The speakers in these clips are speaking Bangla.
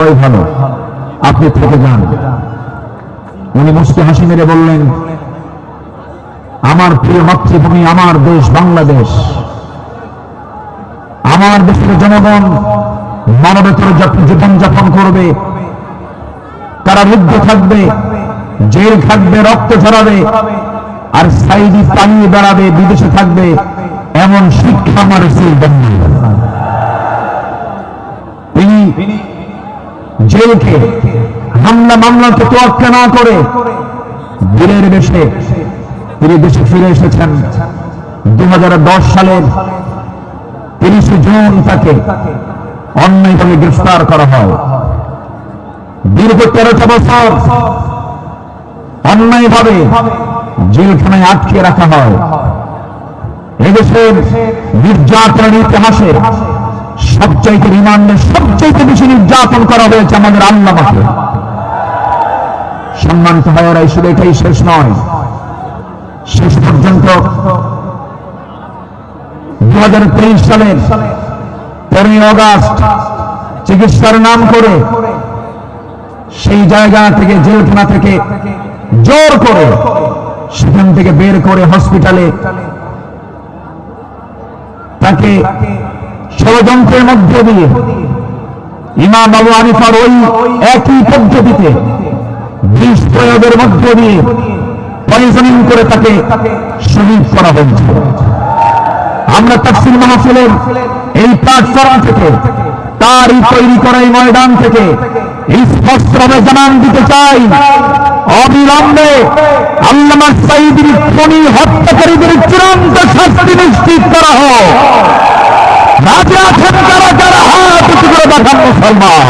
সবাই ভালো। আপনি থেকে যান। উনি মুস্তি হাসি মেরে বললেন, আমার প্রিয় মাতৃভূমি, আমার দেশ বাংলাদেশ। আমার দেশের জনগণ মানবেতর জীবন যাপন করবে, তারা মুগ্ধ থাকবে, জেল থাকবে রক্ত ঝরাবে, আর সাইডি পালিয়ে বেড়াবে, বিদেশে থাকবে, এমন শিক্ষা আমার সেই তিনি জেলকে হামলা মামলাকে তোয়াক্কা না করে দিনের বেশে তিনি দেশে ফিরে এসেছেন। দু সালের তিরিশে জুন তাকে অন্যায়ভাবে গ্রেফতার করা হয়। দীর্ঘ তেরোটা বছর অন্যায়ভাবে জেলখানায় আটকে রাখা হয়। এদেশের নির্যাতনের ইতিহাসে সবচাইতে রিমান্ডে সবচাইতে বেশি নির্যাতন করা হয়েছে আমাদের আল্লামাকে। সম্মানিত ভাইয়ারা শুধু এটাই শেষ নয়। শেষ পর্যন্ত দু হাজার তেইশ সালের তেরোই অগাস্ট চিকিৎসার নাম করে সেই জায়গা থেকে, জেলখানা থেকে জোর করে সেখান থেকে বের করে হসপিটালে তাকে ষড়যন্ত্রের মধ্য দিয়ে ইমাম আবু আনিফার ওই একই পদ্ধতিতে বিষ প্রয়োগের মধ্য দিয়ে পয়জনিং করে তাকে শহীদ করা হয়েছে। আমরা তাফসিল মাহফিলের এই প্ল্যাটফর্ম থেকে, তারই তৈরি করা এই ময়দান থেকে স্পষ্টভাবে জানান দিতে চাই, অবিলম্বে আল্লামা সাইদির খনি হত্যাকারীদের চূড়ান্ত শাস্তি নিশ্চিত করা হোক। দেখান মুসলমান।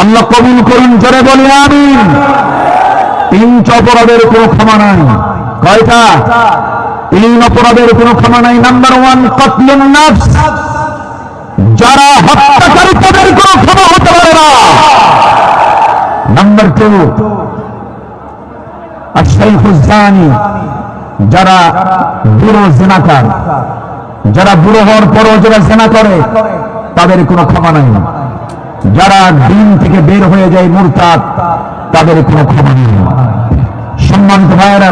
আল্লাহ কবুল করুন জোরে বলি আমিন। তিন অপরাধের কোনো ক্ষমা নাই। কয়টা? তিন অপরাধের কোনো ক্ষমা নাই নাম্বার ওয়ান কতলুন যারা হত্যাকারী, তাদের কোনো ক্ষমা হতে পারে না। নাম্বার টু আর যারা বুড়ো জেনাকার, যারা বুড়ো হওয়ার পরও যারা জেনা করে, তাদের কোনো ক্ষমা নাই। যারা দিন থেকে বের হয়ে যায় মুরতাদ, তাদের কোনো ক্ষমা নেই। সম্মানিত ভাইয়েরা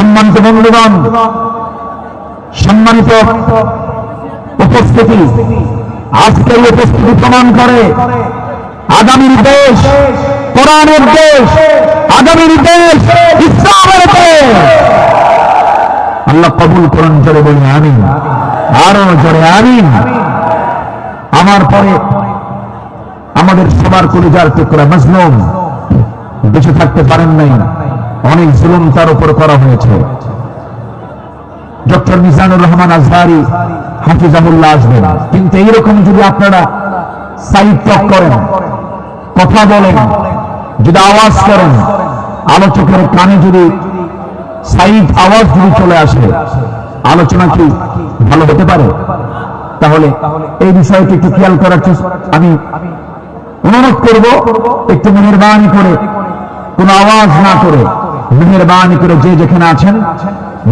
সম্মানিত বন্ধুগণ, সম্মানিত উপস্থিতি আজকের এই উপস্থিতি প্রমাণ করে আগামীর দেশ কোরআনের দেশ আগামীর দেশ ইসলামের দেশ আল্লাহ কবুল করুন, জোরে বলি আমিন। আরও জোরে, আমিন। আমার পরে আমাদের সবার কলিজার টুকরা মজলুম, বেঁচে থাকতে পারেন নাই। অনেক জুলুম তার উপর করা হয়েছে। ডক্টর মিজানুর রহমান আজহারি, হাফিজাহুল্লাহ আসবেন। কিন্তু এইরকম যদি আপনারা সাইড টক করেন, কথা বলেন, যদি আওয়াজ করেন, আলোচকের কানে যদি সাইড আওয়াজ যদি চলে আসে, আলোচনা কি ভালো হতে পারে? তাহলে এই বিষয়টি একটু খেয়াল করার আমি অনুরোধ করব, একটু মেহরবানি করে কোনো আওয়াজ না করে মেহরবানি করে যে যেখানে আছেন,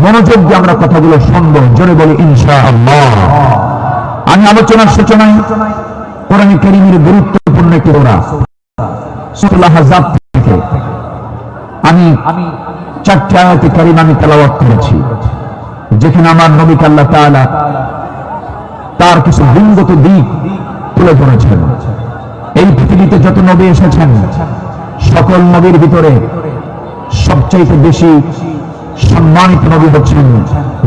মনোযোগ দিয়ে আমরা কথাগুলো শুনব, জোরে বলি আল্লাহ আমি আলোচনার সূচনায় কোরআন করিমের গুরুত্বপূর্ণ একটি ওরা থেকে আমি চারটি আয়াতে কারিম আমি তেলাওয়াত করেছি, যেখানে আমার নবীকে আল্লাহ তাআলা তার কিছু গুণগত দিক তুলে ধরেছেন। এই পৃথিবীতে যত নবী এসেছেন, সকল নবীর ভিতরে সবচাইতে বেশি সম্মানিত নবী হচ্ছেন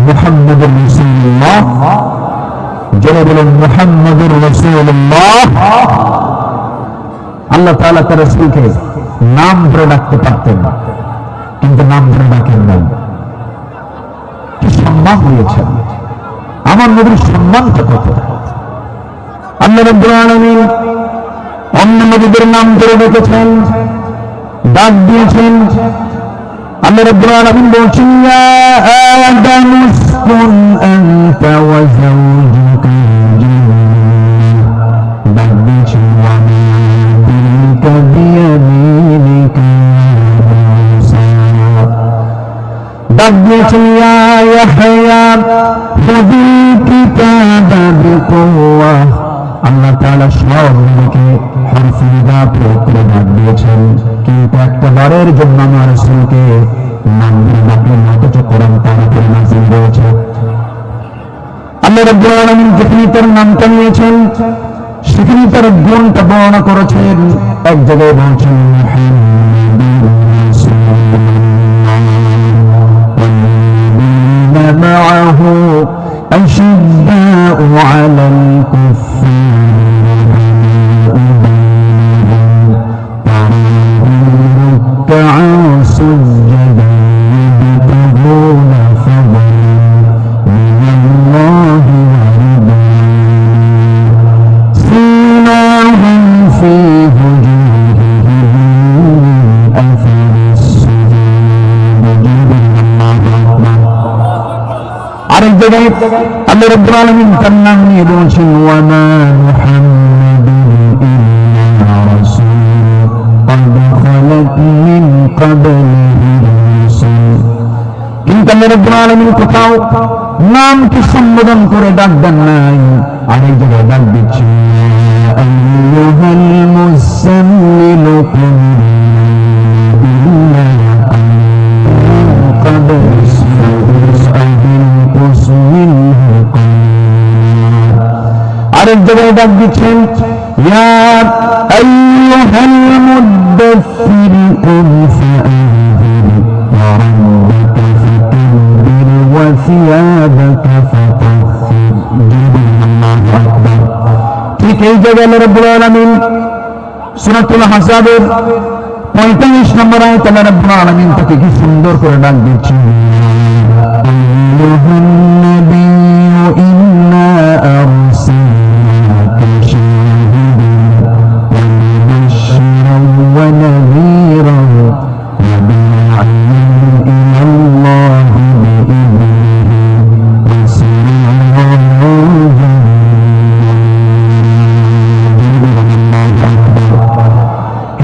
মুহাম্মদুর জেনে বলুন আল্লাহ তাআলা তার নাম ধরে ডাকতে পারতেন, কিন্তু নাম ধরে ডাকেন কি সম্মান দিয়েছেন আমার নবীর সম্মানটা কত? আল্লাহ রাব্বুল অন্য নবীদের নাম ধরে রেখেছেন ডাক দিয়েছেন আল্লাহ রাব্বুল আলামিন বলছেন ইয়া আদাম উসকুন আনতা ওয়া যাওজুকা বাগদিশ ওয়া মিনকা বিয়ামিনিকা বাগদিশ ইয়া ইয়াহইয়া খুদি কিতাবা বিকুওয়া আল্লাহ তাআলা সবাইকে হর সুবিধা প্রয়োগ করে ডাক দিয়েছেন। কিন্তু একটা বারের জন্য আমার সেখানে তার গুণটা বর্ণনা করেছেন। এক জায়গায় বলছেন জায়গায় আল্লাহ রাব্বুল আলামিন তার নাম নিয়ে বলছেন ওয়ামা মুহাম্মাদুন ইল্লা রাসূল قد خلت من قبله الرسل কিন্তু আল্লাহ রাব্বুল আলামিন কোথাও নামকে সম্বোধন করে ডাক দেন নাই আরেক জায়গায় ডাক দিচ্ছেন ইয়া আইয়ুহাল মুসাম্মিল আরেক জায়গায় ডাক দিচ্ছেন ঠিক এই জায়গায় রাব্বুল আলামিন হাসাবের পঁয়তাল্লিশ নম্বর আল্লাহ রাব্বুল আলামিন তাকে কি সুন্দর করে ডাক দিচ্ছেন?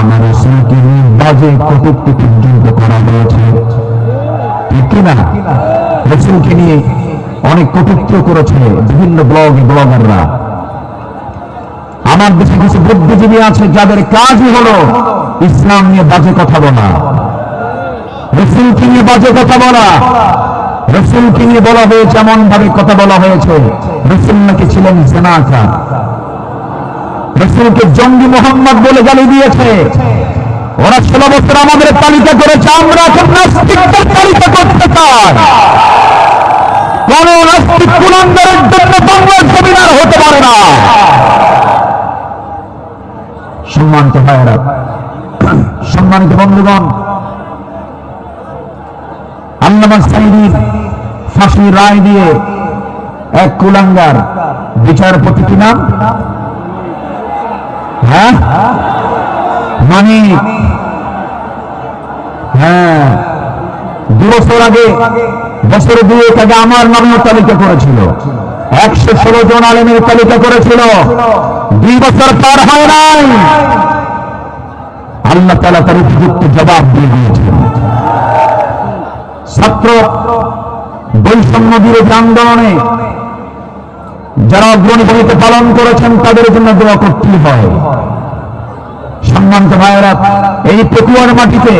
আমার নিয়ে বাজে কটূক্তি পর্যন্ত করা হয়েছে। কিনা? রসুলকে নিয়ে অনেক কটূক্ত করেছে বিভিন্ন ব্লগ ব্লগাররা। আমার দেশে কিছু বুদ্ধিজীবী আছে যাদের কাজই হলো ইসলাম নিয়ে বাজে কথা বলা। রসুলকে নিয়ে বাজে কথা বলা। রসুলকে নিয়ে বলা হয়েছে এমন ভাবে কথা বলা হয়েছে। রসুল নাকি ছিলেন সেনাকা রসুলকে জঙ্গি মোহাম্মদ বলে গালি দিয়েছে। ওরা ষোলো বছর আমাদের তালিকা করেছে, আমরা এখন নাস্তিকদের তালিকা করতে চাই। কোন নাস্তিক জন্য বাংলার জমিনার হতে পারে না। সম্মানিত ভাইয়েরা, সম্মানিত বন্ধুগণ সাইদির ফাঁসি রায় দিয়ে এক কুলাঙ্গার বিচারপতি কি নাম? হ্যাঁ? মানে? হ্যাঁ। দু বছর আগে আমার তালিকা করেছিল। একশো ষোলো জন আলেমের তালিকা করেছিল। দুই বছর পার হয় নাই। আল্লাহ তালা তার উপযুক্ত জবাব দিয়ে দিয়েছেন। ছাত্র বৈষম্য বিরোধী আন্দোলনে যারা অগ্রণী ভূমিকা পালন করেছেন, তাদের জন্য দোয়া করতেই হয়। সম্মানিত ভাইয়েরা, এই পেকুয়ার মাটিতে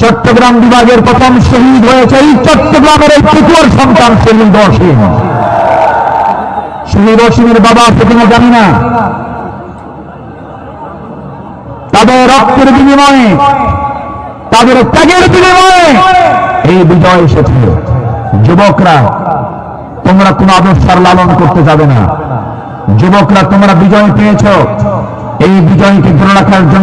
চট্টগ্রাম বিভাগের প্রথম শহীদ হয়েছে এই চট্টগ্রামের এই পেকুয়ার সন্তান শহীদ অসীম। শহীদ অসীমের বাবা আছে কিনা জানি না। তাদের রক্তের বিনিময়ে, তাদের ত্যাগের বিনিময়ে এই বিজয় এসেছে। যুবকরা তোমরা কোন আদর্শার লালন করতে যাবে না। যুবকরা, তোমরা বিজয় পেয়েছ। এই বিজয়কে ধরে রাখার জন্য